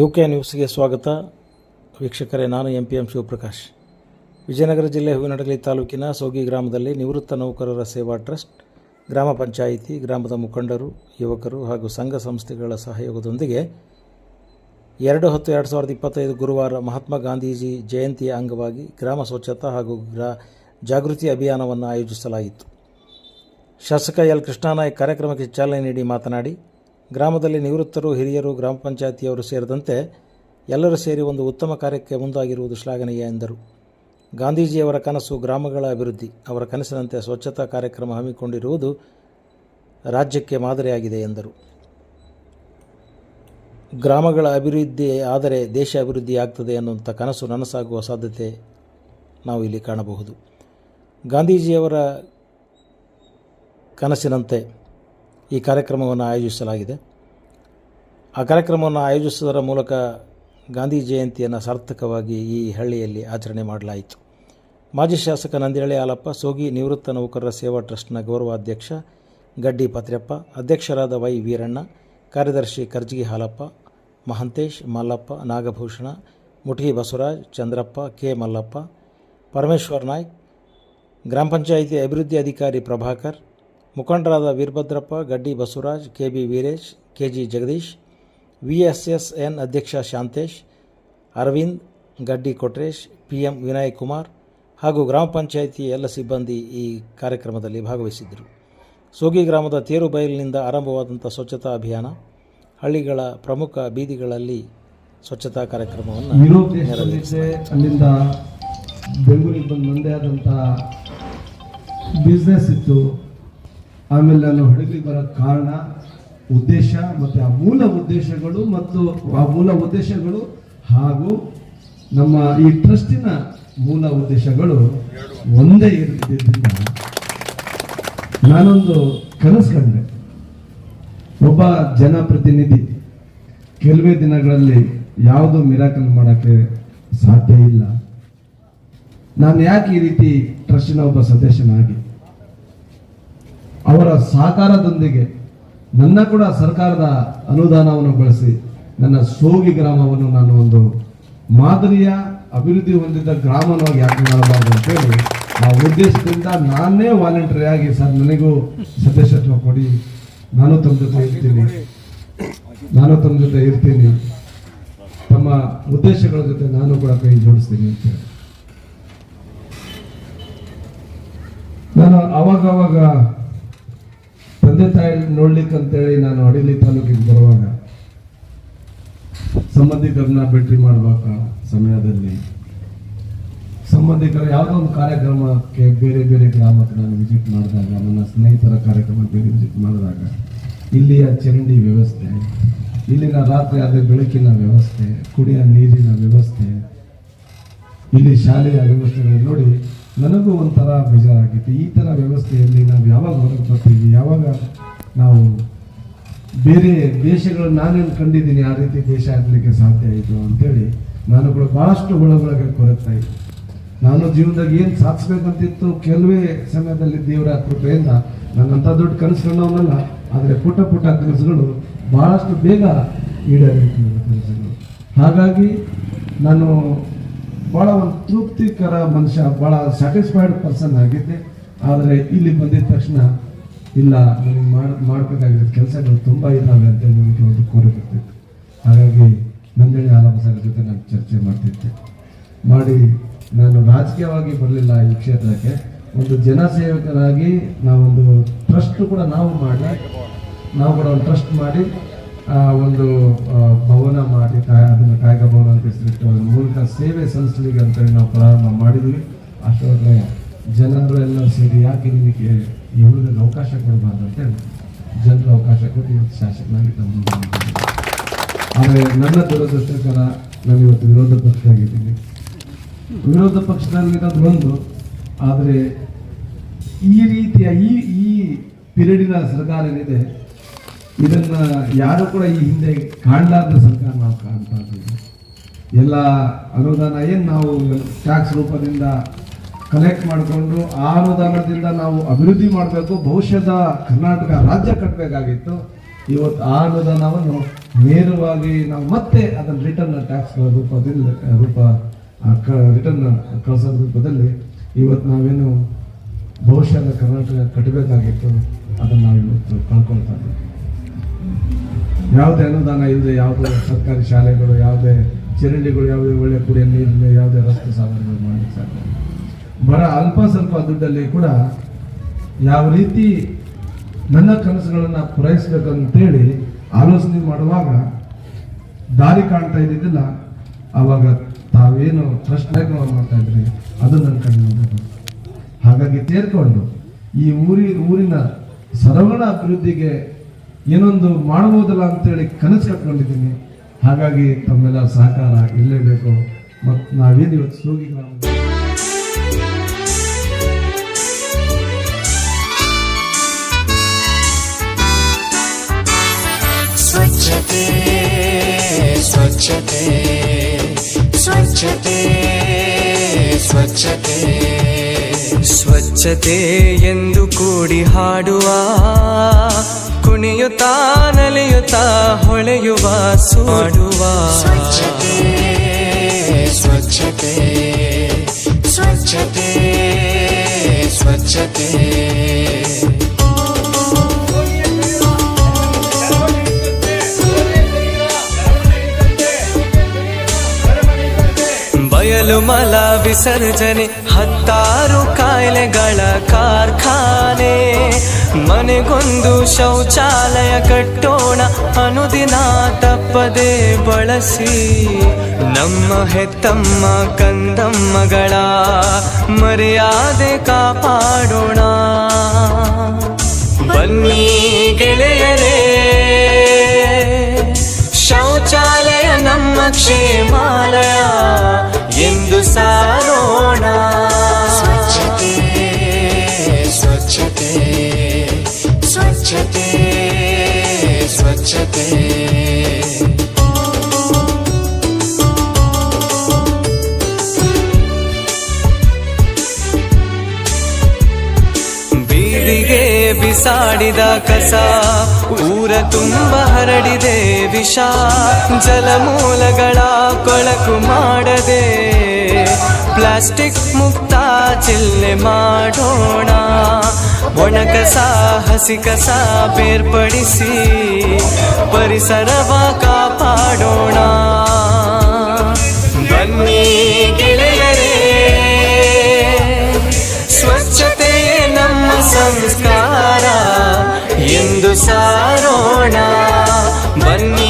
UK ನ್ಯೂಸ್ಗೆ ಸ್ವಾಗತ. ವೀಕ್ಷಕರೇ, ನಾನು M P M Shivaprakash. Vijayanagara ಜಿಲ್ಲೆ ಹೂವಿನಡಗಲಿ ತಾಲೂಕಿನ ಸೋಗಿ ಗ್ರಾಮದಲ್ಲಿ ನಿವೃತ್ತ ನೌಕರರ ಸೇವಾ ಟ್ರಸ್ಟ್, ಗ್ರಾಮ ಪಂಚಾಯಿತಿ, ಗ್ರಾಮದ ಮುಖಂಡರು, ಯುವಕರು ಹಾಗೂ ಸಂಘ ಸಂಸ್ಥೆಗಳ ಸಹಯೋಗದೊಂದಿಗೆ ಎರಡು ಹತ್ತು ಎರಡು ಸಾವಿರದ ಇಪ್ಪತ್ತೈದು ಗುರುವಾರ ಮಹಾತ್ಮ ಗಾಂಧೀಜಿ ಜಯಂತಿಯ ಅಂಗವಾಗಿ ಗ್ರಾಮ ಸ್ವಚ್ಛತಾ ಹಾಗೂ ಗ್ರಾ, ಜಾಗೃತಿ ಅಭಿಯಾನವನ್ನು ಆಯೋಜಿಸಲಾಯಿತು. ಶಾಸಕ ಎಲ್ ಕೃಷ್ಣಾನಾಯಕ್ ಕಾರ್ಯಕ್ರಮಕ್ಕೆ ಚಾಲನೆ ನೀಡಿ ಮಾತನಾಡಿ ಗ್ರಾಮದಲ್ಲಿ ನಿವೃತ್ತರು, ಹಿರಿಯರು, ಗ್ರಾಮ ಪಂಚಾಯಿತಿಯವರು ಸೇರಿದಂತೆ ಎಲ್ಲರೂ ಸೇರಿ ಒಂದು ಉತ್ತಮ ಕಾರ್ಯಕ್ಕೆ ಮುಂದಾಗಿರುವುದು ಶ್ಲಾಘನೀಯ ಎಂದರು. ಗಾಂಧೀಜಿಯವರ ಕನಸು ಗ್ರಾಮಗಳ ಅಭಿವೃದ್ಧಿ, ಅವರ ಕನಸಿನಂತೆ ಸ್ವಚ್ಛತಾ ಕಾರ್ಯಕ್ರಮ ಹಮ್ಮಿಕೊಂಡಿರುವುದು ರಾಜ್ಯಕ್ಕೆ ಮಾದರಿಯಾಗಿದೆ ಎಂದರು. ಗ್ರಾಮಗಳ ಅಭಿವೃದ್ಧಿ ಆದರೆ ದೇಶ ಅಭಿವೃದ್ಧಿ ಆಗ್ತದೆ ಅನ್ನುವಂಥ ಕನಸು ನನಸಾಗುವ ಸಾಧ್ಯತೆ ನಾವು ಇಲ್ಲಿ ಕಾಣಬಹುದು. ಗಾಂಧೀಜಿಯವರ ಕನಸಿನಂತೆ ಈ ಕಾರ್ಯಕ್ರಮವನ್ನು ಆಯೋಜಿಸಲಾಗಿದೆ. ಆ ಕಾರ್ಯಕ್ರಮವನ್ನು ಆಯೋಜಿಸುವುದರ ಮೂಲಕ ಗಾಂಧಿ ಜಯಂತಿಯನ್ನು ಸಾರ್ಥಕವಾಗಿ ಈ ಹಳ್ಳಿಯಲ್ಲಿ ಆಚರಣೆ ಮಾಡಲಾಯಿತು. ಮಾಜಿ ಶಾಸಕ ನಂದಿಹಳ್ಳಿ ಹಾಲಪ್ಪ, ಸೋಗಿ ನಿವೃತ್ತ ನೌಕರರ ಸೇವಾ ಟ್ರಸ್ಟ್ನ ಗೌರವಾಧ್ಯಕ್ಷ ಗಡ್ಡಿ ಪತ್ರ್ಯಪ್ಪ ಅಧ್ಯಕ್ಷರಾದ ವೈ ವೀರಣ್ಣ, ಕಾರ್ಯದರ್ಶಿ ಕರ್ಜಿಗಿ ಹಾಲಪ್ಪ, ಮಹಂತೇಶ್, ಮಲ್ಲಪ್ಪ, ನಾಗಭೂಷಣ, ಮುಟಗಿ ಬಸವರಾಜ್, ಚಂದ್ರಪ್ಪ, ಕೆ ಮಲ್ಲಪ್ಪ, ಪರಮೇಶ್ವರ್ ನಾಯ್ಕ್, ಗ್ರಾಮ ಪಂಚಾಯಿತಿ ಅಭಿವೃದ್ಧಿ ಅಧಿಕಾರಿ ಪ್ರಭಾಕರ್ ಮುಖಂಡರಾದ Veerabhadrappa, Gaddi Basavaraj K B Veeresh K G Jagadish V S S N ಅಧ್ಯಕ್ಷ ಶಾಂತೇಶ್, ಅರವಿಂದ್, ಗಡ್ಡಿ ಕೊಟ್ರೇಶ್ ಪಿ ಎಂ ವಿನಯ್ ಕುಮಾರ್ ಹಾಗೂ ಗ್ರಾಮ ಪಂಚಾಯಿತಿ ಎಲ್ಲ ಸಿಬ್ಬಂದಿ ಈ ಕಾರ್ಯಕ್ರಮದಲ್ಲಿ ಭಾಗವಹಿಸಿದ್ದರು. ಸೋಗಿ ಗ್ರಾಮದ ತೇರು ಬಯಲಿನಿಂದ ಆರಂಭವಾದಂಥ ಸ್ವಚ್ಛತಾ ಅಭಿಯಾನ, ಹಳ್ಳಿಗಳ ಪ್ರಮುಖ ಬೀದಿಗಳಲ್ಲಿ ಸ್ವಚ್ಛತಾ ಕಾರ್ಯಕ್ರಮವನ್ನು ಅಲ್ಲಿಂದ ಬೆಂಗಳೂರಿಗೆ ಬಂದು ಆದಂಥ ಬಿಸ್ನೆಸ್ ಇತ್ತು. ಆಮೇಲೆ ನಾನು ಹಡಗಲಿಗೆ ಬರೋಕ್ಕೆ ಕಾರಣ ಉದ್ದೇಶ ಮತ್ತು ಆ ಮೂಲ ಉದ್ದೇಶಗಳು ಮತ್ತು ಆ ಮೂಲ ಉದ್ದೇಶಗಳು ಹಾಗೂ ನಮ್ಮ ಈ ಟ್ರಸ್ಟಿನ ಮೂಲ ಉದ್ದೇಶಗಳು ಒಂದೇ ಇರುತ್ತಿದ್ದ ನಾನೊಂದು ಕನಸು ಕಂಡೆ. ಒಬ್ಬ ಜನಪ್ರತಿನಿಧಿ ಕೆಲವೇ ದಿನಗಳಲ್ಲಿ ಯಾವುದು ಮಿರಾಕಲ್ ಮಾಡೋಕ್ಕೆ ಸಾಧ್ಯ ಇಲ್ಲ. ನಾನು ಯಾಕೆ ಈ ರೀತಿ ಟ್ರಸ್ಟಿನ ಒಬ್ಬ ಸದಸ್ಯನಾಗಿ? ಅವರ ಸಹಕಾರದೊಂದಿಗೆ ನನ್ನ ಕೂಡ ಸರ್ಕಾರದ ಅನುದಾನವನ್ನು ಬಳಸಿ ನನ್ನ ಸೋಗಿ ಗ್ರಾಮವನ್ನು ನಾನು ಒಂದು ಮಾದರಿಯ ಅಭಿವೃದ್ಧಿ ಹೊಂದಿದ ಗ್ರಾಮವಾಗಿ ಯಾಕೆ ಮಾಡಬಾರ್ದು ಅಂತೇಳಿ ಆ ಉದ್ದೇಶದಿಂದ ನಾನೇ ವಾಲಂಟರಿ ಆಗಿ ಸರ್ ನನಗೂ ಸದಸ್ಯತ್ವ ಕೊಡಿ. ನಾನು ತಮ್ಮ ಜೊತೆ ಇರ್ತೀನಿ. ನಾನು ತಮ್ಮ ಜೊತೆ ಇರ್ತೀನಿ. ತಮ್ಮ ಉದ್ದೇಶಗಳ ಜೊತೆ ನಾನು ಕೂಡ ಕೈ ಜೋಡಿಸ್ತೀನಿ ಅಂತ ನಾನು ಅವಾಗ ಅವಾಗ ತಂದೆ ತಾಯಿ ನೋಡ್ಲಿಕ್ಕೆ ಅಂತೇಳಿ ನಾನು ಅಡಿಲಿ ತಾಲೂಕಿಗೆ ಬರುವಾಗ ಸಂಬಂಧಿಕರನ್ನ ಭೇಟಿ ಮಾಡುವಾಗ ಸಮಯದಲ್ಲಿ ಸಂಬಂಧಿಕರ ಯಾವುದೋ ಒಂದು ಕಾರ್ಯಕ್ರಮಕ್ಕೆ ಬೇರೆ ಬೇರೆ ಗ್ರಾಮಕ್ಕೆ ನಾನು ವಿಸಿಟ್ ಮಾಡಿದಾಗ, ನನ್ನ ಸ್ನೇಹಿತರ ಕಾರ್ಯಕ್ರಮಕ್ಕೆ ಬೇರೆ ವಿಸಿಟ್ ಮಾಡಿದಾಗ, ಇಲ್ಲಿಯ ಚರಂಡಿ ವ್ಯವಸ್ಥೆ, ಇಲ್ಲಿನ ರಾತ್ರಿ ಆದ ಬೆಳಕಿನ ವ್ಯವಸ್ಥೆ, ಕುಡಿಯ ನೀರಿನ ವ್ಯವಸ್ಥೆ, ಇಲ್ಲಿ ಶಾಲೆಯ ವ್ಯವಸ್ಥೆಗಳನ್ನು ನೋಡಿ ನನಗೂ ಒಂಥರ ಬೇಜಾರಾಗಿತ್ತು. ಈ ಥರ ವ್ಯವಸ್ಥೆಯಲ್ಲಿ ನಾವು ಯಾವಾಗ ಹೊರಗೆ ಯಾವಾಗ ನಾವು ಬೇರೆ ದೇಶಗಳು ನಾನೇನು ಕಂಡಿದ್ದೀನಿ, ಆ ರೀತಿ ದೇಶ ಆಗಲಿಕ್ಕೆ ಸಾಧ್ಯ ಆಯಿತು ಅಂತೇಳಿ ನಾನು ಕೂಡ ಭಾಳಷ್ಟು ಒಳಗೊಳಗೆ ಕೊರಗ್ತಾ ಇದ್ದೆ ನಾನು ಜೀವನದಾಗ ಏನು ಸಾಧಿಸ್ಬೇಕಂತಿತ್ತು? ಕೆಲವೇ ಸಮಯದಲ್ಲಿ ದೇವರ ಕೃಪೆಯಿಂದ ನನ್ನಂಥ ದೊಡ್ಡ ಕನಸು ಕಂಡವನಲ್ಲ ಆದರೆ ಪುಟ್ಟ ಪುಟ್ಟ ಕನಸುಗಳು ಭಾಳಷ್ಟು ಬೇಗ ಈಡೇರಬೇಕು ನನ್ನ ಕನಸುಗಳು. ಹಾಗಾಗಿ ನಾನು ಭಾಳ ಒಂದು ತೃಪ್ತಿಕರ ಮನುಷ್ಯ ಭಾಳ ಸ್ಯಾಟಿಸ್ಫೈಡ್ ಪರ್ಸನ್ ಆಗಿದ್ದೆ. ಆದರೆ ಇಲ್ಲಿ ಬಂದಿದ ತಕ್ಷಣ, ಇಲ್ಲ, ನನಗೆ ಮಾಡಿ, ಮಾಡಬೇಕಾಗಿರೋ ಕೆಲಸಗಳು ತುಂಬ ಇದ್ದಾವೆ ಅಂತ ನನಗೆ ಒಂದು ಕೋರಿ ಬರ್ತಿತ್ತು ಹಾಗಾಗಿ ನಂದಳಿ ಆಲಮಸರ ಜೊತೆ ನಾನು ಚರ್ಚೆ ಮಾಡ್ತಿದ್ದೆ. ಮಾಡಿ, ನಾನು ರಾಜಕೀಯವಾಗಿ ಬರಲಿಲ್ಲ ಈ ಕ್ಷೇತ್ರಕ್ಕೆ. ಒಂದು ಜನಸೇವಕರಾಗಿ ನಾವೊಂದು ಟ್ರಸ್ಟ್ ಕೂಡ ನಾವು ಮಾಡಿ ನಾವು ಕೂಡ ಒಂದು ಟ್ರಸ್ಟ್ ಮಾಡಿ ಒಂದು ಭವನ ಮಾಡಿ ಅದನ್ನು ಕಾಯಕ ಭವನ ಅಂತ ಹೆಸರಿಟ್ಟು, ಅದ್ರ ಮೂಲಕ ಸೇವೆ ಸಲ್ಲಿಸಲಿಕ್ಕೆ ಅಂತೇಳಿ ನಾವು ಪ್ರಾರಂಭ ಮಾಡಿದ್ವಿ. ಅಷ್ಟೊಳಗೆ ಜನರು ಎಲ್ಲ ಸೇರಿ, ಯಾಕೆ ನಿಮಗೆ ಈ ಅವಕಾಶ ಕೊಡಬಾರ್ದು ಅಂತೇಳಿ ಜನರು ಅವಕಾಶ ಕೊಟ್ಟು ಇವತ್ತು ಶಾಸಕನಾಗಿ ತಮ್ಮ ಆದರೆ ನನ್ನ ದುರದೃಷ್ಟಕರ ನಾನು ಇವತ್ತು ವಿರೋಧ ಪಕ್ಷ ಆಗಿದ್ದೀನಿ ವಿರೋಧ ಪಕ್ಷದಲ್ಲಿರೋದು ಒಂದು, ಆದರೆ ಈ ರೀತಿಯ ಈ ಈ ಪಿರಿಯಡಿನ ಸರ್ಕಾರ ಏನಿದೆ ಇದನ್ನ ಯಾರು ಕೂಡ ಈ ಹಿಂದೆ ಕಾಣಲಾರ್ದ ಸರ್ಕಾರ ನಾವು ಕಾಣ್ತಾ ಇದ್ದೀವಿ. ಎಲ್ಲ ಅನುದಾನ ಏನು ನಾವು ಟ್ಯಾಕ್ಸ್ ರೂಪದಿಂದ ಕಲೆಕ್ಟ್ ಮಾಡಿಕೊಂಡು ಆ ಅನುದಾನದಿಂದ ನಾವು ಅಭಿವೃದ್ಧಿ ಮಾಡಬೇಕು, ಭವಿಷ್ಯದ ಕರ್ನಾಟಕ ರಾಜ್ಯ ಕಟ್ಟಬೇಕಾಗಿತ್ತು ಇವತ್ತು ಆ ಅನುದಾನವನ್ನು ನೇರವಾಗಿ ನಾವು ಮತ್ತೆ ಅದನ್ನು ರಿಟರ್ನ್ ಟ್ಯಾಕ್ಸ್ ರೂಪದಲ್ಲಿ, ರೂಪ ರಿಟರ್ನ್ ಕಳಿಸೋದ ರೂಪದಲ್ಲಿ ಇವತ್ತು ನಾವೇನು ಭವಿಷ್ಯದ ಕರ್ನಾಟಕ ಕಟ್ಟಬೇಕಾಗಿತ್ತು ಅದನ್ನು ನಾವು ಇವತ್ತು ಕಳ್ಕೊಳ್ತಾ ಇದ್ದೀವಿ. ಯಾವುದೇ ಅನುದಾನ ಇಲ್ಲದೆ ಯಾವುದೇ ಸರ್ಕಾರಿ ಶಾಲೆಗಳು, ಯಾವುದೇ ಚರಂಡಿಗಳು, ಯಾವುದೇ ಒಳ್ಳೆ ಕುಡಿಯ ನೀರಿಲ್ಲ ಯಾವುದೇ ರಸ್ತೆ ಸಾಧನೆಗಳು ಮಾಡಲಿಕ್ಕೆ ಸಾಧ್ಯ ಬರ ಅಲ್ಪ ಸ್ವಲ್ಪ ದುಡ್ಡಲ್ಲಿ ಕೂಡ ಯಾವ ರೀತಿ ನನ್ನ ಕನಸುಗಳನ್ನು ಪೂರೈಸಬೇಕಂತೇಳಿ ಆಲೋಚನೆ ಮಾಡುವಾಗ ದಾರಿ ಕಾಣ್ತಾ ಇದ್ದಿದ್ದಿಲ್ಲ. ಆವಾಗ ತಾವೇನು ಟ್ರಸ್ಟ್ ಮಾಡ್ತಾ ಇದ್ರಿ, ಅದು ನನ್ನ ಕಣ್ಣು ಹಾಗಾಗಿ ತೇರ್ಕೊಂಡು ಈ ಊರಿ, ಊರಿನ ಸರವಣ ಅಭಿವೃದ್ಧಿಗೆ ಏನೊಂದು ಮಾಡಬಹುದಲ್ಲ ಅಂತೇಳಿ ಕನಸು ಕಟ್ಕೊಂಡಿದ್ದೀನಿ. ಹಾಗಾಗಿ ತಮ್ಮೆಲ್ಲ ಸಹಕಾರ ಇರಲೇಬೇಕು. ಮತ್ತು ನಾವೇನು ಇವತ್ತು ಸೋಗಿ ಸ್ವಚ್ಛತೆ ಸ್ವಚ್ಛತೆ ಸ್ವಚ್ಛತೆ ಸ್ವಚ್ಛತೆ. ಸ್ವಚ್ಛತೆ ಎಂದು ಕೂಡಿ ಹಾಡುವ ಕುಣಿಯುತ್ತಾ ನಲಿಯುತ್ತಾ ಹೊಳೆಯುವ ಸುಡುವ ಸ್ವಚ್ಛತೆ ಸ್ವಚ್ಛತೆ ಸ್ವಚ್ಛತೆ ಸ್ವಚ್ಛತೆ ಬಯಲು ಮಲ ವಿಸರ್ಜನೆ ಹತ್ತಾರು ಕಾಯಿಲೆಗಳ ಕಾರ್ಖಾನೆ. ಮನೆಗೊಂದು ಶೌಚಾಲಯ ಕಟ್ಟೋಣ, ಅನುದಿನ ತಪ್ಪದೆ ಬಳಸಿ. ನಮ್ಮ ಹೆತ್ತಮ್ಮ ಕಂದಮ್ಮಗಳ ಮರ್ಯಾದೆ ಕಾಪಾಡೋಣ. ಬನ್ನಿ ಗೆಳೆಯರೇ, ಶೌಚಾಲಯ ನಮ್ಮ ಕ್ಷೇಮಾಲಯ. ಎಂದು ಸಾರೋಣ ಸ್ವಚ್ಛತೆ ಬೀದಿಗೆ ಬಿಸಾಡಿದ ಕಸ, ಊರ ತುಂಬ ಹರಡಿದೆ ವಿಷ, ಜಲಮೂಲಗಳ ಕೊಳಕು ಮಾಡದೆ. ಪ್ಲಾಸ್ಟಿಕ್ ಮುಕ್ತ ಚಿಲ್ಲೆ ಮಾಡೋಣ ಒಣ ಕಸ ಹಸಿ ಕಸ ಬೇರ್ಪಡಿಸಿ. ಪರಿಸರವ ಕಾಪಾಡೋಣ. ಬನ್ನಿ ಗೆಳೆಯರೇ ಸ್ವಚ್ಛತೆ ನಮ್ಮ ಸಂಸ್ಕಾರ. ಎಂದು ಸಾರೋಣ ಬನ್ನಿ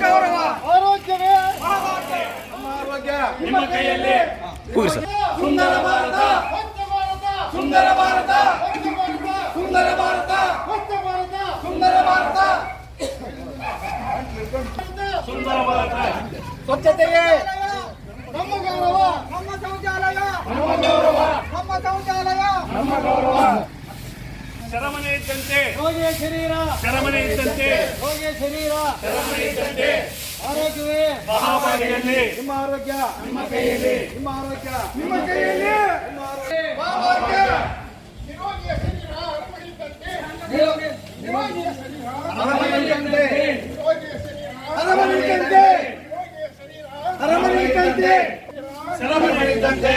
ಗೌರವ ಆರೋಗ್ಯವೇ? ನಮ್ಮ ಆರೋಗ್ಯ. ನಿಮ್ಮ ಕೈಯಲ್ಲಿ. ಸುಂದರ ಭಾರತ ಸ್ವಚ್ಛ ಭಾರತ. ಸುಂದರ ಭಾರತ. ಸುಂದರ ಭಾರತ. ಸ್ವಚ್ಛ ಭಾರತ. ಸುಂದರ ಭಾರತ. ಸುಂದರ ಭಾರತ. ಸ್ವಚ್ಛತೆಗೆ ನಮ್ಮ ಗೌರವ. ನಮ್ಮ ಶೌಚಾಲಯ. ನಮ್ಮ ಗೌರವ. ನಮ್ಮ ಶೌಚಾಲಯ. ನಮ್ಮ ಗೌರವ. ಶರಮನೆ ಇದ್ದಂತೆ. ಶರೀರ ಶರಮನೆ ಇದ್ದಂತೆ. ಆರೋಗ್ಯ ಶರೀರ ಆರೋಗ್ಯವೇ ಮಹಾಭಾಗಿಯಲ್ಲಿ ನಿಮ್ಮ ಆರೋಗ್ಯ ನಿಮ್ಮ ಕೈಯಲ್ಲಿ ನಿಮ್ಮ ಆರೋಗ್ಯ ನಿಮ್ಮ ಕೈಯಲ್ಲಿ ನಿಮ್ಮ ಆರೋಗ್ಯ ನಿರೋಗಿಯ ಶರೀರ ಅರಮನೆಯಂತೆ ನಿರೋಗಿಯ ಶರೀರ ಅರಮನೆಯಂತೆ ನಿರೋಗಿಯ ಶರೀರ ಅರಮನೆಯಂತೆ ಅರಮನೆಯಂತೆ ಸರಮನೆಯಂತೆ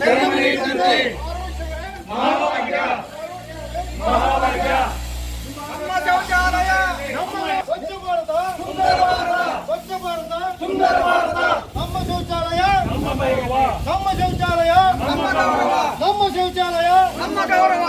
ಸರಮನೆಯಂತೆ ನಮ್ಮ ಶೌಚಾಲಯ. ನಮ್ಮ ಶೌಚಾಲಯ. ನಮ್ಮ ಶೌಚಾಲಯ. ನಮ್ಮ ಗೌರವ.